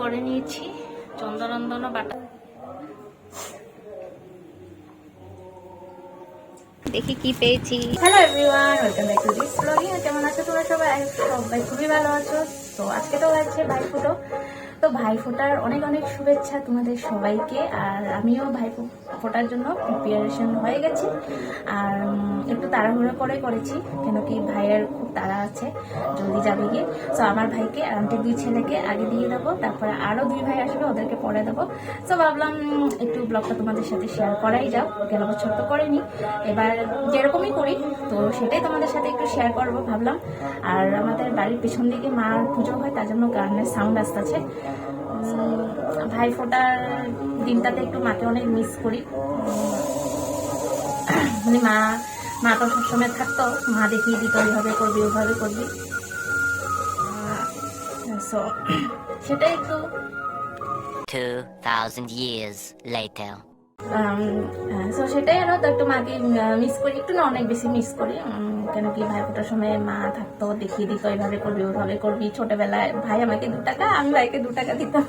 করে নিয়েছি। বাটা দেখি কি পেয়েছি। Hello everyone welcome back to this blogging কেমন আছো তোমরা সবাই? সবাই খুবই ভালো আছো। তো আজকে তো হচ্ছে ভাইফোঁটো। তো ভাইফোঁটার অনেক অনেক শুভেচ্ছা তোমাদের সবাইকে, আর আমিও ভাই ফোটার জন্য প্রিপারেশন হয়ে গেছে। আর একটু তাড়াহুড়ো করে করেছি, কেন কি ভাইয়ের খুব তাড়া আছে, জলদি যাবে গিয়ে। সো আমার ভাইকে আর আন্টির দুই ছেলেকে আগে দিয়ে দেবো, তারপরে আরও দুই ভাই আসবে, ওদেরকে পরে দেবো। সো ভাবলাম একটু ব্লগটা তোমাদের সাথে শেয়ার করাই যাও গেল বছর তো করিনি। এবার যেরকমই করি, তো সেটাই তোমাদের সাথে একটু শেয়ার করব, ভাবলাম। আর আমাদের বাড়ির পেছন দিকে মার পুজো হয়, তার জন্য গানের সাউন্ড আসতেছে। ভাই ফোটার দিনটাতে একটু মাকে অনেক মিস করি। মানে মা মা তো সবসময় থাকতো মা দেখিয়ে দিত ওইভাবে করবি ওইভাবে করবি। সো সেটাই একটু 2,000 years later. সো সেটাই আরও তো একটু মাকে মিস করি, একটু না অনেক বেশি মিস করি। কেন কি ভাই ফোটার সময় মা থাকতো, দেখিয়ে দিত এইভাবে করবি ওইভাবে করবি। ছোটবেলায় ভাই আমাকে দু টাকা, আমি ভাইকে দু টাকা দিতাম।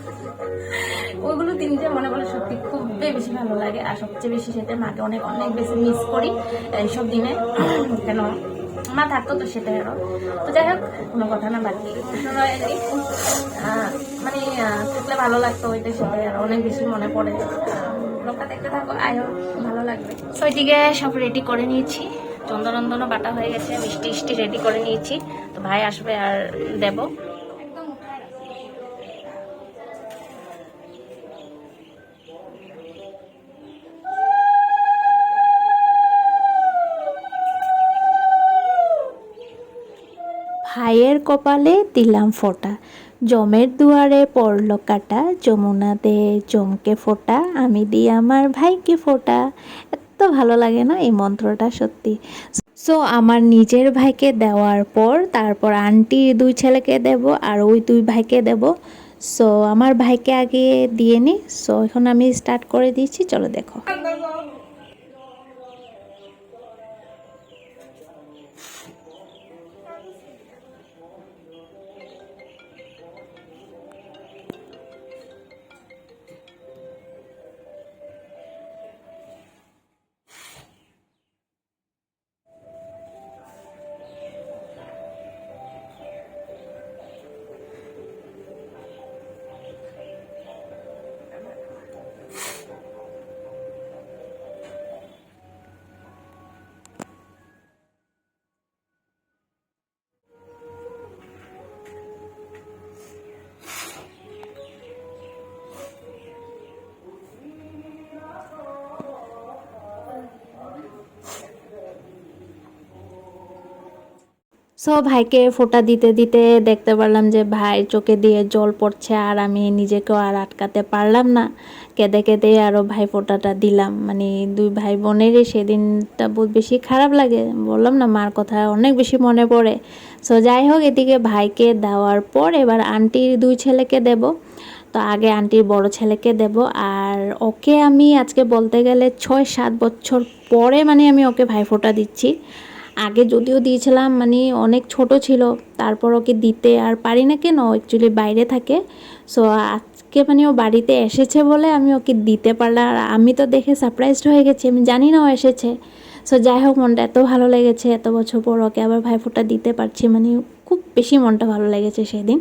ওইগুলো তিনটে মনে বলে সত্যি খুবই বেশি ভালো লাগে। আর সবচেয়ে বেশি সেটা মাকে অনেক অনেক বেশি মিস করি, এইসব দিনে। কেন, মা থাকতো তো সেটাই আরও। তো যাই হোক, কোনো কথা না, বাকি। মানে থাকলে ভালো লাগতো ওইটা সেটাই আর, অনেক বেশি মনে পড়ে। লোকটা দেখতে থাকো। আয়ো ভালো লাগবে। সব রেডি করে নিয়েছি। চন্দনন্দনও বাটা হয়ে গেছে মিষ্টি মিষ্টি রেডি করে নিয়েছি। তো ভাই আসবে আর দেব। ভাইয়ের কপালে দিলাম ফোঁটা। জমের দুয়ারে পড়ল কাটা, যমুনা দে জমকে ফোঁটা, আমি দিই আমার ভাইকে ফোটা। এত ভালো লাগে না এই মন্ত্রটা সত্যি। সো আমার নিজের ভাইকে দেওয়ার পর তারপর আন্টির দুই ছেলেকে দেব আর ওই দুই ভাইকে দেব। সো আমার ভাইকে আগে দিয়ে নি। সো এখন আমি স্টার্ট করে দিয়েছি। চলো দেখো। সো ভাইকে ফোঁটা দিতে দিতে দেখতে পারলাম যে ভাই চোখে দিয়ে জল পড়ছে আর আমি নিজেকেও আর আটকাতে পারলাম না। কেঁদে কেঁদে আরও ভাই ফোঁটাটা দিলাম। মানে দুই ভাই বোনেরই সেদিনটা বহুত বেশি খারাপ লাগে। বললাম না, মার কথা অনেক বেশি মনে পড়ে। সো যাই হোক, এদিকে ভাইকে দেওয়ার পর এবার আন্টির দুই ছেলেকে দেব। তো আগে আন্টির বড় ছেলেকে দেব। আর ওকে আমি আজকে বলতে গেলে ছয় সাত বছর পরে মানে আমি ওকে ভাইফোঁটা দিচ্ছি। আগে যদিও দিয়েছিলাম মানে অনেক ছোট ছিল, তারপর ওকে দিতে আর পারি না কেন অ্যাকচুয়ালি বাইরে থাকে। সো আজকে মানে ও বাড়িতে এসেছে বলে আমি ওকে দিতে পারলাম আর আমি তো দেখে সারপ্রাইজড হয়ে গেছি, আমি জানি না ও এসেছে। সো যাই হোক, মনটা এত ভালো লেগেছে, এত বছর পর ওকে আবার ভাইফোঁটা দিতে পারছি মানে খুব বেশি মনটা ভালো লেগেছে সেদিন।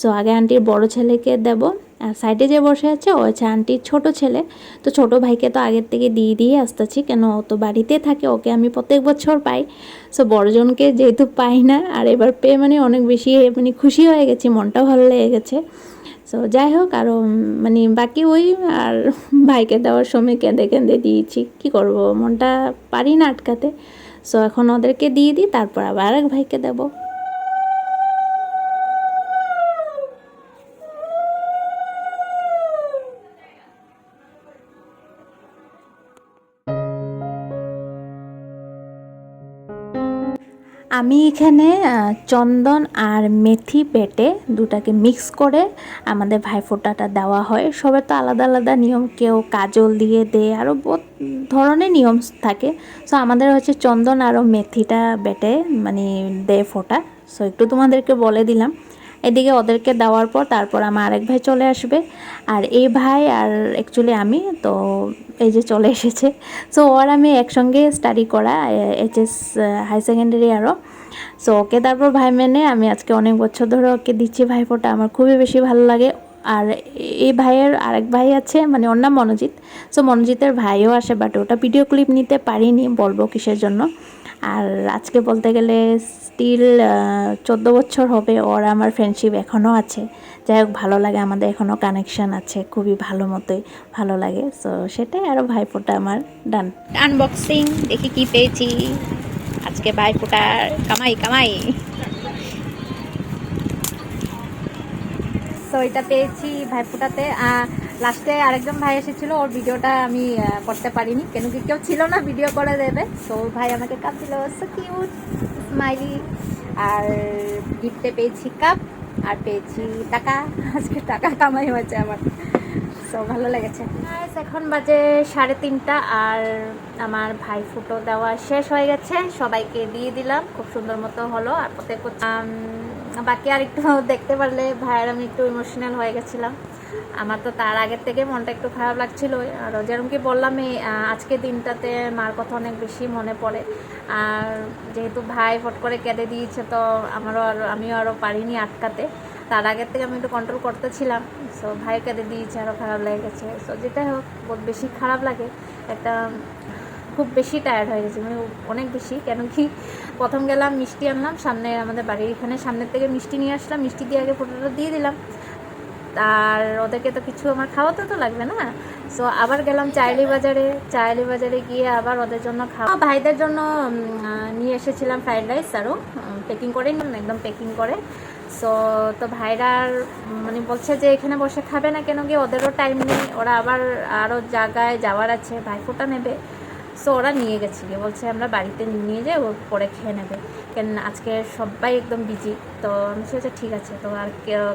সো আগে আন্টির বড় ছেলেকে দেব, আর সাইডে যে বসে আছে, ও হচ্ছে আন্টির ছোট ছেলে। তো ছোট ভাইকে তো আগের থেকে দিয়ে দিয়ে আসতেছি, কেন ও তো বাড়িতে থাকে, ওকে আমি প্রত্যেক বছর পাই। সো বড়জনকে যেহেতু পাই না, আর এবার পেয়ে মানে অনেক বেশি মানে খুশি হয়ে গেছি, মনটাও ভালো লেগে গেছে। সো যাই হোক আরও মানে বাকি ওই, আর ভাইকে দেওয়ার সময় কেঁদে কেঁদে দিয়েছি। কি করব, মনটা পারি না আটকাতে। সো এখন ওদেরকে দিয়ে দিই, তারপর আবার এক ভাইকে দেবো। আমি এখানে চন্দন আর মেথি বেটে দুটাকে মিক্স করে আমাদের ভাইফোঁটাটা দেওয়া হয়। সবার তো আলাদা আলাদা নিয়ম, কেউ কাজল দিয়ে দেয় আরও বহুত ধরনের নিয়ম থাকে। সো আমাদের হচ্ছে চন্দন আরও মেথিটা বেটে মানে দেয় ফোঁটা। সো একটু তোমাদেরকে বলে দিলাম। এদিকে ওদেরকে দেওয়ার পর তারপর আমার আরেক ভাই চলে আসবে। আর এই ভাই আর অ্যাকচুয়ালি আমি, তো এই যে চলে এসেছে। সো ওর আমি একসঙ্গে স্টাডি করা এইচএস হাই সেকেন্ডারি আরও। সো ওকে তারপর ভাই মেনে আমি আজকে অনেক বছর ধরে ওকে দিচ্ছি। ভাই ভাইফোঁটা আমার খুবই বেশি ভালো লাগে। আর এই ভাইয়ের আরেক ভাই আছে মানে ওর নাম মনোজিৎ। সো মনোজিতের ভাইও আসে বাট ওটা ভিডিও ক্লিপ নিতে পারিনি, বলব কিসের জন্য। আর আজকে বলতে গেলে স্টিল চোদ্দ বছর হবে ওর আমার ফ্রেন্ডশিপ এখনও আছে। যাই হোক ভালো লাগে আমাদের এখনও কানেকশন আছে খুবই ভালো মতোই ভালো লাগে। সো সেটাই আরও ভাইফোঁটা আমার ডান আনবক্সিং দেখি কি পেয়েছি। আজকে ভাইফোঁটার কামাই কামাই। তো এটা পেয়েছি ভাইফোঁটাতে লাস্টে আরেকজন ভাই এসেছিল, ওর ভিডিওটা আমি করতে পারিনি। কেন কি কেউ ছিল না, ভিডিও করে দেবে। তো ওর ভাই আমাকে কাপ দিল সো কিউট স্মাইলি আর গিফটে পেয়েছি কাপ আর পেয়েছি টাকা। আজকে টাকা কামাই হয়েছে আমার। সো ভালো লেগেছে। এখন বাজে সাড়ে তিনটা, আর আমার ভাই ফুটো দেওয়া শেষ হয়ে গেছে। সবাইকে দিয়ে দিলাম, খুব সুন্দর মতো হলো। আর প্রত্যেক বাকি আর একটু দেখতে পারলে ভাইয়ের আমি একটু ইমোশনাল হয়ে গেছিলাম। আমার তো তার আগের থেকে মনটা একটু খারাপ লাগছিল। আর যেরকম কি বললাম, এই আজকে দিনটাতে মার কথা অনেক বেশি মনে পড়ে। আর যেহেতু ভাই ফট করে কেঁদে দিয়েছে, তো আমারও আর, আমিও আরও পারিনি আটকাতে। তার আগের থেকে আমি একটু কন্ট্রোল করতেছিলাম। সো ভাই কেঁদে দিয়েছে আরও খারাপ লেগে গেছে। সো যেটাই হোক বেশি খারাপ লাগে। একটা খুব বেশি টায়ার্ড হয়ে গেছে মানে অনেক বেশি। কেন কি প্রথম গেলাম, মিষ্টি আনলাম, সামনে আমাদের বাড়ির এখানে সামনের থেকে মিষ্টি নিয়ে আসলাম, মিষ্টি দিয়ে আগে ফটোটা দিয়ে দিলাম। আর ওদেরকে তো কিছু আমার খাওয়াতে তো লাগবে না। সো আবার গেলাম চাইলি বাজারে চাইলি বাজারে গিয়ে আবার ওদের জন্য খাওয়া। ভাইদের জন্য নিয়ে এসেছিলাম ফ্রাইড রাইস আরও প্যাকিং করে একদম প্যাকিং করে। সো তো ভাইরার মানে বলছে যে এখানে বসে খাবে না কেন কি ওদেরও টাইম নেই, ওরা আবার আরও জায়গায় যাওয়ার আছে ভাইফোঁটা নেবে। সো ওরা নিয়ে গেছিল। বলছে, আমরা বাড়িতে নিয়ে যাই ও পরে খেয়ে নেবে। কেন আজকে সবাই একদম বিজি তো আমি সে আচ্ছা ঠিক আছে। তো আর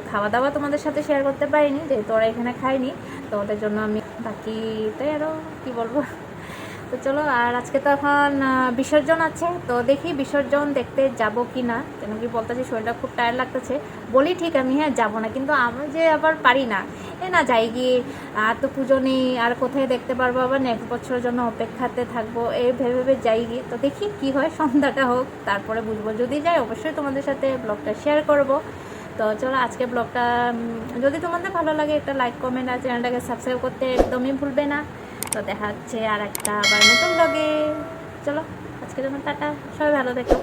খাওয়া দাওয়া তোমাদের সাথে শেয়ার করতে পারিনি, যেহেতু ওরা এখানে খায়নি। তো ওদের জন্য আমি বাকিটাই আরও কী বলব? তো চলো, আর আজকে তো এখন বিসর্জন আছে, তো দেখি বিসর্জন দেখতে যাব কি না কেন কি বলতেছি, শরীরটা খুব টায়ার লাগতেছে। বলি ঠিক আমি হ্যাঁ যাব না, কিন্তু আমি যে আবার পারি না। এ না, যাই গিয়ে, আর তো পুজো নেই, আর কোথায় দেখতে পারব? আবার নেক্সট বছরের জন্য অপেক্ষাতে থাকব এই ভেবে ভেবে যাই গিয়ে। তো দেখি কি হয়, সন্ধ্যাটা হোক, তারপরে বুঝব। যদি যাই, অবশ্যই তোমাদের সাথে ব্লগটা শেয়ার করব। তো চলো, আজকে ব্লগটা যদি তোমাদের ভালো লাগে, একটা লাইক কমেন্ট আর চ্যানেলটাকে সাবস্ক্রাইব করতে একদমই ভুলবে না। তো দেখা হচ্ছে আর একটা আবার নতুন ব্লগে চলো, আজকের জন্য টাটা। সবাই ভালো থেকো।